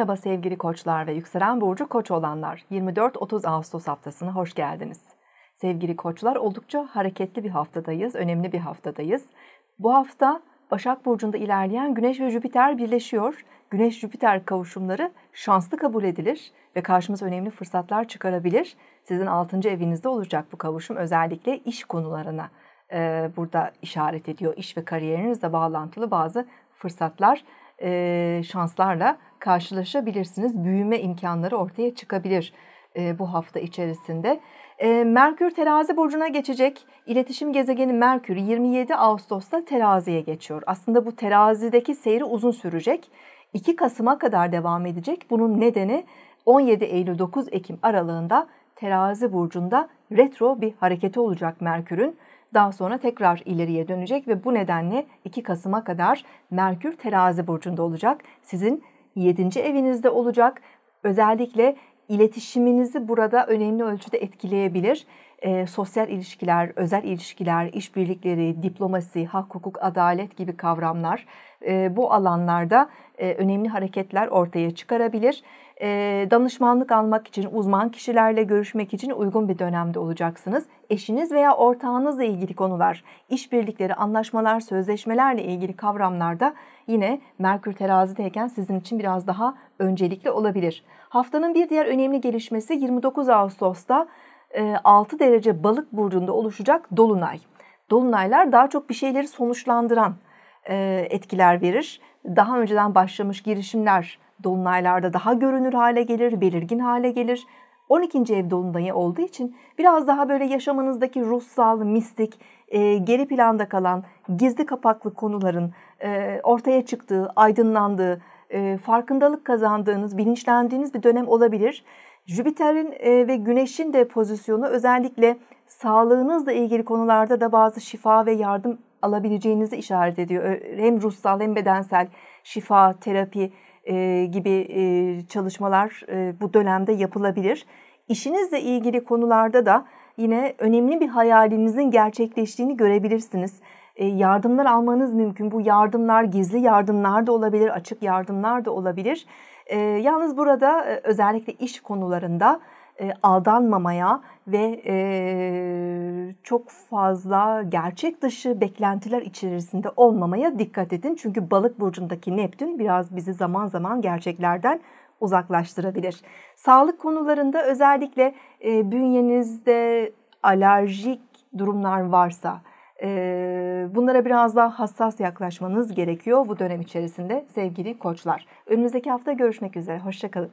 Merhaba sevgili koçlar ve yükselen burcu koç olanlar. 24-30 Ağustos haftasına hoş geldiniz. Sevgili koçlar oldukça hareketli bir haftadayız, önemli bir haftadayız. Bu hafta Başak Burcu'nda ilerleyen Güneş ve Jüpiter birleşiyor. Güneş-Jüpiter kavuşumları şanslı kabul edilir ve karşımıza önemli fırsatlar çıkarabilir. Sizin 6. evinizde olacak bu kavuşum özellikle iş konularına e, burada işaret ediyor. İş ve kariyerinizle bağlantılı bazı fırsatlar, e, şanslarla karşılaşabilirsiniz. Büyüme imkanları ortaya çıkabilir e, bu hafta içerisinde. E, Merkür terazi burcuna geçecek. İletişim gezegeni Merkür 27 Ağustos'ta teraziye geçiyor. Aslında bu terazideki seyri uzun sürecek. 2 Kasım'a kadar devam edecek. Bunun nedeni 17 Eylül 9 Ekim aralığında terazi burcunda retro bir hareketi olacak Merkür'ün. Daha sonra tekrar ileriye dönecek ve bu nedenle 2 Kasım'a kadar Merkür terazi burcunda olacak. Sizin 7. evinizde olacak. Özellikle iletişiminizi burada önemli ölçüde etkileyebilir. E, sosyal ilişkiler, özel ilişkiler, işbirlikleri, diplomasi, hak, hukuk, adalet gibi kavramlar e, bu alanlarda e, önemli hareketler ortaya çıkarabilir. E, danışmanlık almak için, uzman kişilerle görüşmek için uygun bir dönemde olacaksınız. Eşiniz veya ortağınızla ilgili konular, işbirlikleri, anlaşmalar, sözleşmelerle ilgili kavramlarda yine Merkür terazideyken sizin için biraz daha öncelikli olabilir. Haftanın bir diğer önemli gelişmesi 29 Ağustos'ta 6 derece balık burcunda oluşacak dolunay. Dolunaylar daha çok bir şeyleri sonuçlandıran etkiler verir. Daha önceden başlamış girişimler dolunaylarda daha görünür hale gelir, belirgin hale gelir. 12. ev dolunayı olduğu için biraz daha böyle yaşamınızdaki ruhsal, mistik, e, geri planda kalan gizli kapaklı konuların e, ortaya çıktığı, aydınlandığı, e, farkındalık kazandığınız, bilinçlendiğiniz bir dönem olabilir. Jüpiter'in e, ve Güneş'in de pozisyonu özellikle sağlığınızla ilgili konularda da bazı şifa ve yardım alabileceğinizi işaret ediyor. Hem ruhsal hem bedensel şifa, terapi e, gibi e, çalışmalar bu dönemde yapılabilir. İşinizle ilgili konularda da yine önemli bir hayalinizin gerçekleştiğini görebilirsiniz. E, yardımlar almanız mümkün. Bu yardımlar gizli yardımlar da olabilir, açık yardımlar da olabilir. E, yalnız burada e, özellikle iş konularında aldanmamaya ve çok fazla gerçek dışı beklentiler içerisinde olmamaya dikkat edin. Çünkü balık burcundaki Neptün biraz bizi zaman zaman gerçeklerden uzaklaştırabilir. Sağlık konularında özellikle bünyenizde alerjik durumlar varsa bunlara biraz daha hassas yaklaşmanız gerekiyor bu dönem içerisinde sevgili koçlar. Önümüzdeki hafta görüşmek üzere. Hoşçakalın.